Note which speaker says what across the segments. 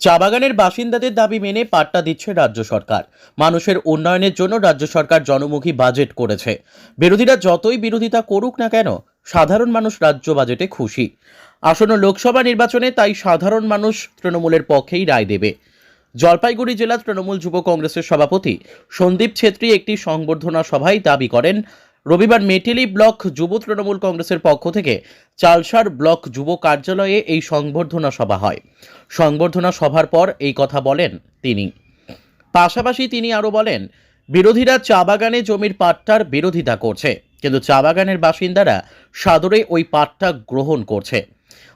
Speaker 1: চা বাগানের বাসিন্দাদের দাবি মেনে পাট্টা দিচ্ছে রাজ্য সরকার। মানুষের উন্নয়নের জন্য রাজ্য সরকার জনমুখী বাজেট করেছে। বিরোধীরা যতই বিরোধিতা করুক না কেন, সাধারণ মানুষ রাজ্য বাজেটে খুশি। আসন্ন লোকসভা নির্বাচনে তাই সাধারণ মানুষ তৃণমূলের পক্ষেই রায় দেবে। জলপাইগুড়ি জেলা তৃণমূল যুব কংগ্রেসের সভাপতি সন্দীপ ছেত্রী একটি সংবর্ধনা সভায় দাবি করেন রবিবার মেটেলি ব্লক যুব তৃণমূল কংগ্রেসের পক্ষ থেকে চালসার ব্লক যুব কার্যালয়ে এই সংবর্ধনা সভা হয়। সংবর্ধনা সভার পর এই কথা বলেন তিনি। পাশাপাশি তিনি আরও বলেন, বিরোধীরা চা বাগানে জমির পাট্টার বিরোধিতা করছে, কিন্তু চা বাগানের বাসিন্দারা সাদরে ওই পাট্টা গ্রহণ করছে।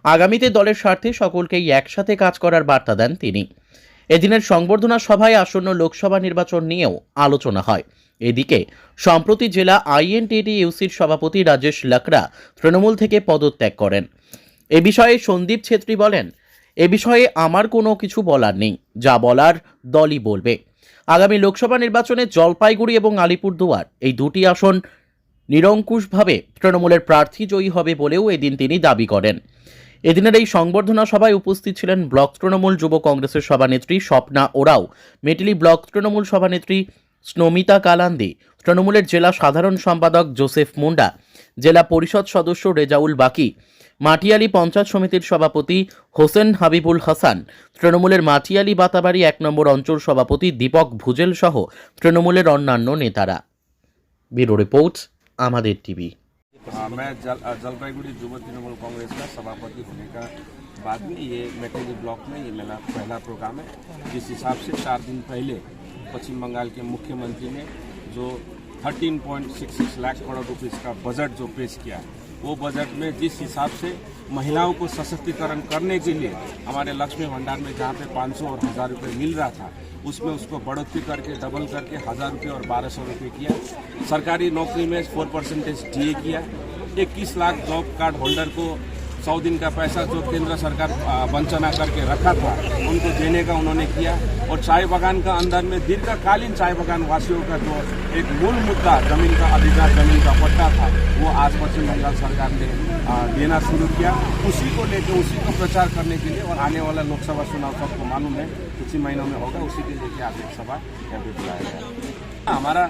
Speaker 1: আগামীতে দলের স্বার্থে সকলকেই একসাথে কাজ করার বার্তা দেন তিনি। এদিনের সংবর্ধনা সভায় আসন্ন লোকসভা নির্বাচন নিয়েও আলোচনা হয়। এদিকে, সম্প্রতি জেলা আইএনটিটি ইউসির সভাপতি রাজেশ লাকড়া তৃণমূল থেকে পদত্যাগ করেন। এ বিষয়ে সন্দীপ ছেত্রী বলেন, এ বিষয়ে আমার কোনো কিছু বলার নেই। যা বলার দলই বলবে। আগামী লোকসভা নির্বাচনে জলপাইগুড়ি এবং আলিপুরদুয়ার এই দুটি আসন নিরঙ্কুশভাবে তৃণমূলের প্রার্থী জয়ী হবে বলেও এদিন তিনি দাবি করেন। এদিনের এই সংবর্ধনা সভায় উপস্থিত ছিলেন ব্লক তৃণমূল যুব কংগ্রেসের সভানেত্রী স্বপ্না ওরাও, মেটেলি ব্লক তৃণমূল সভানেত্রী স্নমিতা কালান্দি তৃণমূলের জেলা সাধারণ সম্পাদক জোসেফ মুন্ডা জেলা পরিষদ সদস্য রেজাউল বাকি মাটিয়ালি পঞ্চায়েত সমিতির সভাপতি হোসেন হাবিবুল হাসান তৃণমূলের মাটিয়ালি বাতাবাড়ি এক নম্বর অঞ্চল সভাপতি দীপক ভুজেল সহ তৃণমূলের অন্যান্য নেতারা ব্যুরো রিপোর্ট আমাদের টিভি
Speaker 2: हाँ, मैं जल अ, जलपाईगुड़ी युवा तृणमूल कांग्रेस का सभापति होने का बाद में ये मेटेली ब्लॉक में ये मेरा पहला प्रोग्राम है जिस हिसाब से चार दिन पहले पश्चिम बंगाल के मुख्यमंत्री ने जो 13.66 लाख करोड़ रुपीस का बजट जो पेश किया, वो बजट में जिस हिसाब से महिलाओं को सशक्तिकरण करने के लिए हमारे लक्ष्मी भंडार में जहाँ पे 500 और हज़ार रुपये मिल रहा था, उसमें उसको बढ़ोतरी करके डबल करके हज़ार रुपये और बारह सौ रुपये किया। सरकारी नौकरी में फोर परसेंटेज डी किया। इक्कीस लाख जॉब कार्ड होल्डर को सौ दिन का पैसा जो केंद्र सरकार वंचना करके रखा था, उनको देने का उन्होंने किया। और चाय बागान का अंदर में दीर्घकालीन चाय बागान वासियों का जो एक मूल मुद्दा ज़मीन का, अधिकार ज़मीन का पट्टा था, वो आज पश्चिम बंगाल सरकार ने देना शुरू किया। उसी को लेकर उसी को प्रचार करने के लिए और आने वाला लोकसभा चुनाव सबको मालूम है कुछ ही महीनों में होगा, उसी के लेके आज एक सभा बुलाया गया। हमारा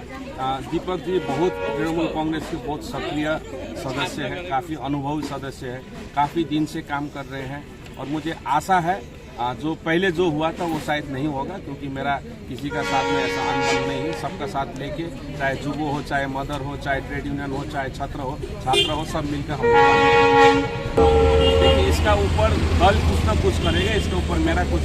Speaker 2: दीपक जी बहुत तृणमूल कांग्रेस के बहुत सक्रिय सदस्य हैं, काफ़ी अनुभवी सदस्य हैं, काफ़ी दिन से काम कर रहे हैं और मुझे आशा है जो पहले जो हुआ था वो शायद नहीं होगा क्योंकि मेरा किसी का साथ में ऐसा अनुभव नहीं है। सबका साथ लेके, चाहे जुबो हो, चाहे मदर हो, चाहे ट्रेड यूनियन हो, चाहे छात्र हो छात्र हो, सब मिलकर हम देखिए, इसका ऊपर दल कुछ ना कुछ करेगा, इसके ऊपर मेरा कुछ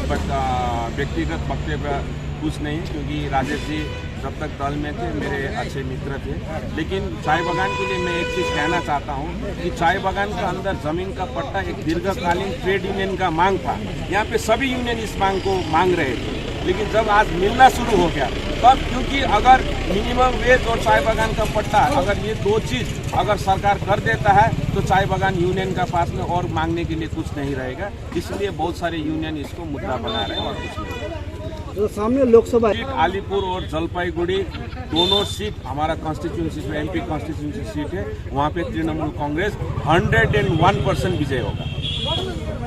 Speaker 2: व्यक्तिगत वक्तव्य कुछ नहीं है, क्योंकि राजेश जी जब तक दल में थे, मेरे अच्छे मित्र थे। लेकिन चाय बागान के लिए मैं एक चीज़ कहना चाहता हूँ कि चाय बागान के अंदर ज़मीन का पट्टा एक दीर्घकालीन ट्रेड यूनियन का मांग था। यहाँ पे सभी यूनियन इस मांग को मांग रहे थे। लेकिन जब आज मिलना शुरू हो गया, तब क्योंकि अगर मिनिमम वेज और चाय बागान का पट्टा, अगर ये दो चीज़ अगर सरकार कर देता है तो चाय बागान यूनियन का पास में और मांगने के लिए कुछ नहीं रहेगा। इसलिए बहुत सारे यूनियन इसको मुद्दा बना रहे हैं और कुछ नहीं।
Speaker 3: तो सामने लोकसभा
Speaker 2: सीट अलीपुर और जलपाईगुड़ी, दोनों सीट हमारा कॉन्स्टिट्यूंसी में एमपी कॉन्स्टिट्यूंसी सीट है। वहाँ पे तृणमूल कांग्रेस 101 परसेंट विजय होगा।